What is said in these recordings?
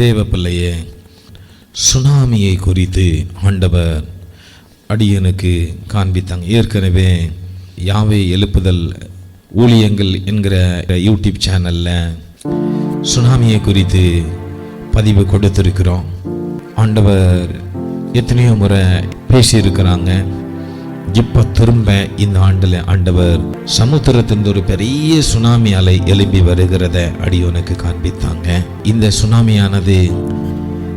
தேவ பிள்ளையே சுனாமியை குறித்து ஆண்டவர் அடியனுக்கு காண்பித்தாங்க. ஏற்கனவே யாவை எழுப்புதல் ஊழியங்கள் என்கிற யூடியூப் சேனலில் சுனாமியை குறித்து பதிவு கொடுத்திருக்கிறோம். ஆண்டவர் எத்தனையோ முறை பேசியிருக்கிறாங்க. இப்போ திரும்ப இந்த ஆண்டில் ஆண்டவர் சமுத்திரத்தின் ஒரு பெரிய சுனாமி அலை எழும்பி வருகிறத அடியோனுக்கு காண்பித்தாங்க. இந்த சுனாமியானது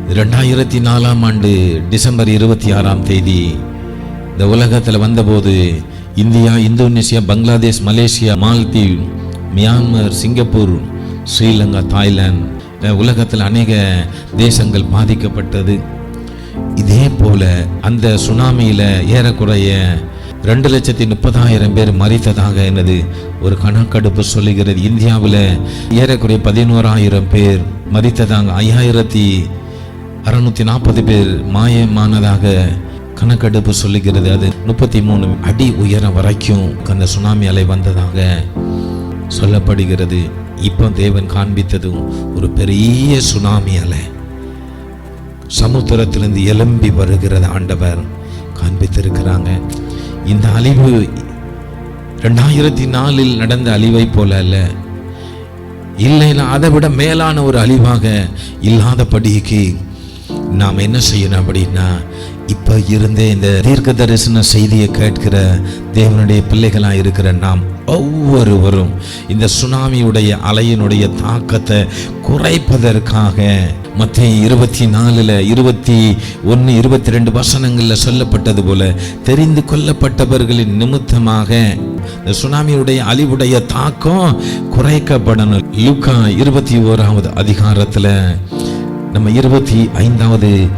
ரெண்டாயிரத்தி நாலாம் ஆண்டு டிசம்பர் இருபத்தி ஆறாம் தேதி இந்த உலகத்தில் வந்தபோது India Indonesia Bangladesh Malaysia Maldive Myanmar Singapore Sri Lanka Thailand உலகத்தில் அநேக தேசங்கள் பாதிக்கப்பட்டது. இதே போல அந்த சுனாமியில் ஏறக்குறைய ரெண்டு லட்சத்தி முப்பதாயிரம் பேர் மறித்ததாக எனது ஒரு கணக்கெடுப்பு சொல்லுகிறது. இந்தியாவில் ஏறக்குறைய பதினோராயிரம் பேர் மறித்ததாக ஐயாயிரத்தி அறுநூத்தி நாற்பது பேர் மாயமானதாக கணக்கெடுப்பு சொல்லுகிறது. அது முப்பத்தி மூணு அடி உயரம் வரைக்கும் அந்த சுனாமி அலை வந்ததாக சொல்லப்படுகிறது. இப்போ தேவன் காண்பித்ததும் ஒரு பெரிய சுனாமி அலை. சமுத்திரத்திலிருந்து எழும்பி வருகிறது ஆண்டவர். காண்பித்திருக்கிறாங்க. இந்த அழிவு ரெண்டாயிரத்தி நாலில் நடந்த அழிவை போல அல்ல. இல்லைன்னா அதை விட மேலான ஒரு அழிவாக இல்லாதபடிக்கு நாம் என்ன செய்யணும் அப்படின்னா இப்போ இருந்தே இந்த தீர்க்க தரிசன செய்தியை கேட்கிற தேவனுடைய பிள்ளைகளாக இருக்கிற நாம் ஒவ்வொருவரும் இந்த சுனாமியுடைய அலையினுடைய தாக்கத்தை குறைப்பதற்காக மத்திய இருபத்தி நாலில் இருபத்தி ஒன்று இருபத்தி ரெண்டு வசனங்களில் சொல்லப்பட்டது போல தெரிந்து கொள்ளப்பட்டவர்களின் நிமித்தமாக இந்த சுனாமியுடைய அழிவுடைய தாக்கம் குறைக்கப்படணும். லுக்கா இருபத்தி ஓராவது அதிகாரத்தில் நம்ம இருபத்தி ஐந்தாவது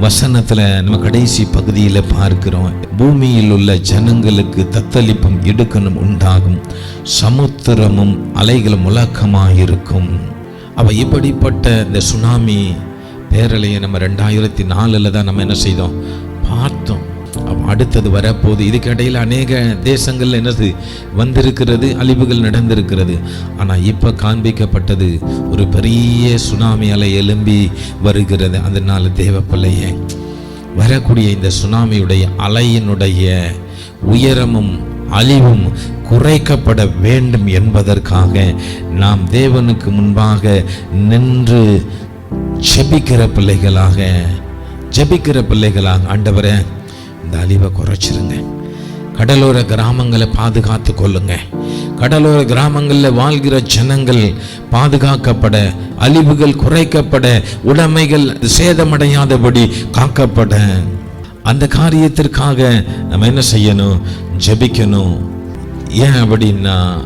வசனத்தில் நம்ம கடைசி பகுதியில் பார்க்கிறோம். பூமியில் உள்ள ஜனங்களுக்கு தத்தளிப்பும் இடுக்கணும் உண்டாகும். சமுத்திரமும் அலைகள் முழக்கமாயிருக்கும். அவள் இப்படிப்பட்ட இந்த சுனாமி பேரலையை நம்ம ரெண்டாயிரத்தி நாலில் தான் நம்ம என்ன செய்தோம்? பார்த்தோம். அடுத்தது வரப்போகுது. இதுக்கு அநேக தேசங்களில் என்னது? வந்திருக்கிறது அழிவுகள் நடந்திருக்கிறது. ஆனால் இப்போ காண்பிக்கப்பட்டது ஒரு பெரிய சுனாமி அலை எழும்பி வருகிறது. அதனால் தேவ பிள்ளையே வரக்கூடிய இந்த சுனாமியுடைய அலையினுடைய உயரமும் அழிவும் குறைக்கப்பட வேண்டும் என்பதற்காக நாம் தேவனுக்கு முன்பாக நின்று ஜெபிக்கிற பிள்ளைகளாக ஜெபிக்கிற பிள்ளைகளாக ஆண்டவரே இந்த அழிவை குறைச்சிருங்க. கடலோர கிராமங்களை பாதுகாத்து கொள்ளுங்க. கடலோர கிராமங்களில் வாழ்கிற ஜனங்கள் பாதுகாக்கப்பட அழிவுகள் குறைக்கப்பட உடைமைகள் சேதமடையாதபடி காக்கப்பட. அந்த காரியத்திற்காக நம்ம என்ன செய்யணும்? ஜெபிக்கணும். ஏன் அப்படின்னா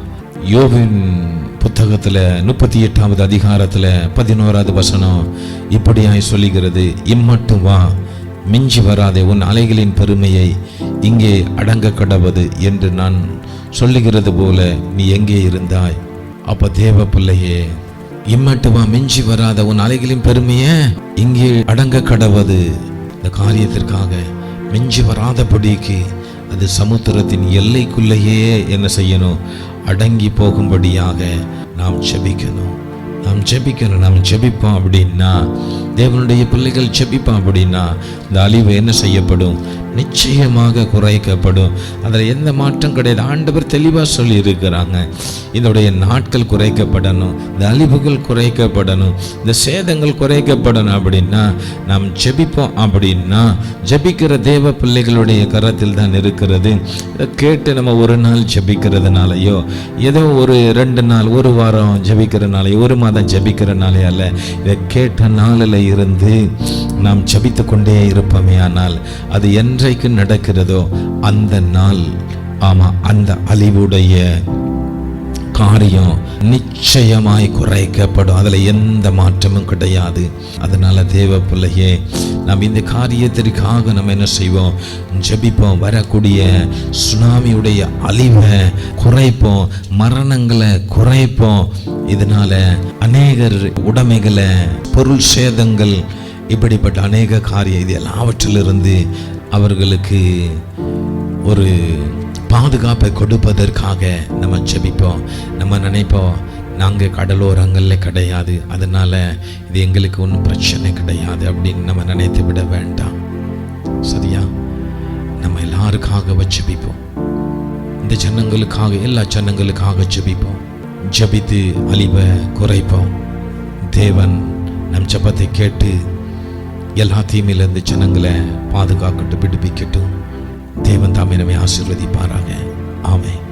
யோவின் புத்தகத்தில் முப்பத்தி எட்டாவது அதிகாரத்தில் பதினோராவது வசனம் இப்படியாய் சொல்லுகிறது. இம்மட்டும் வா மிஞ்சி வராதே உன் அலைகளின் பெருமையை இங்கே அடங்க கடவது என்று நான் சொல்லுகிறது போல நீ எங்கே இருந்தாய்? அப்ப தேவ பிள்ளையே இம்மட்டுமா மிஞ்சி வராத உன் அலைகளின் பெருமையே இங்கே அடங்க கடவது. இந்த காரியத்திற்காக மிஞ்சி வராதபடிக்கு அது சமுத்திரத்தின் எல்லைக்குள்ளேயே என்ன செய்யணும்? அடங்கி போகும்படியாக நாம் ஜெபிக்கணும். நாம் ஜெபிக்கணும் நாம் ஜெபிப்போம் அப்படின்னா தேவனுடைய பிள்ளைகள் ஜெபிப்போம் அப்படின்னா இந்த அழிவு என்ன செய்யப்படும்? நிச்சயமாக குறைக்கப்படும். அதில் எந்த மாற்றம் கிடையாது. ஆண்டவர் தெளிவாக சொல்லி இருக்கிறாங்க இதனுடைய நாட்கள் குறைக்கப்படணும். இந்த அழிவுகள் குறைக்கப்படணும். இந்த சேதங்கள் குறைக்கப்படணும் அப்படின்னா நாம் ஜெபிப்போம் அப்படின்னா ஜெபிக்கிற தேவ பிள்ளைகளுடைய கரத்தில் தான் இருக்கிறது. இதை கேட்டு நம்ம ஒரு நாள் ஜெபிக்கிறதுனாலையோ ஏதோ ஒரு ரெண்டு நாள் ஒரு வாரம் ஜெபிக்கிறனாலையோ ஒரு மாதம் ஜெபிக்கிறனாலே அல்ல இதை கேட்ட நாளில் இருந்து நாம் ஜபித்து கொண்டே இருப்போமே ஆனால் அது என்றைக்கு நடக்கிறதோ அந்த நாள் ஆமா அந்த அழிவுடைய காரியம் நிச்சயமாய் குறைக்கப்படும். அதில் எந்த மாற்றமும் கிடையாது. அதனால் தேவ பிள்ளையே நாம் இந்த காரியத்திற்காக நம்ம என்ன செய்வோம்? ஜெபிப்போம். வரக்கூடிய சுனாமியுடைய அழிவை குறைப்போம். மரணங்களை குறைப்போம். இதனால் அநேகர் உடைமைகளை பொருள் சேதங்கள் இப்படிப்பட்ட அநேக காரியம் இது எல்லாவற்றிலிருந்து அவர்களுக்கு ஒரு பாதுகாப்பை கொடுப்பதற்காக நம்ம ஜெபிப்போம். நம்ம நினைப்போம் நாங்கள் கடலோரங்களில் கிடையாது. அதனால் இது எங்களுக்கு ஒன்றும் பிரச்சனை கிடையாது அப்படின்னு நம்ம நினைத்து விட வேண்டாம். சரியா? நம்ம எல்லாருக்காக ஜெபிப்போம். இந்த ஜனங்களுக்காக எல்லா ஜனங்களுக்காக ஜெபிப்போம். ஜெபித்து அழிவை குறைப்போம். தேவன் நம் ஜபத்தை கேட்டு எல்லா ஜனங்களை பாதுகாக்கட்டும் விடுவிக்கட்டும். தேவன் தாமே ஆசீர்வதிப்பாராக. ஆமென்.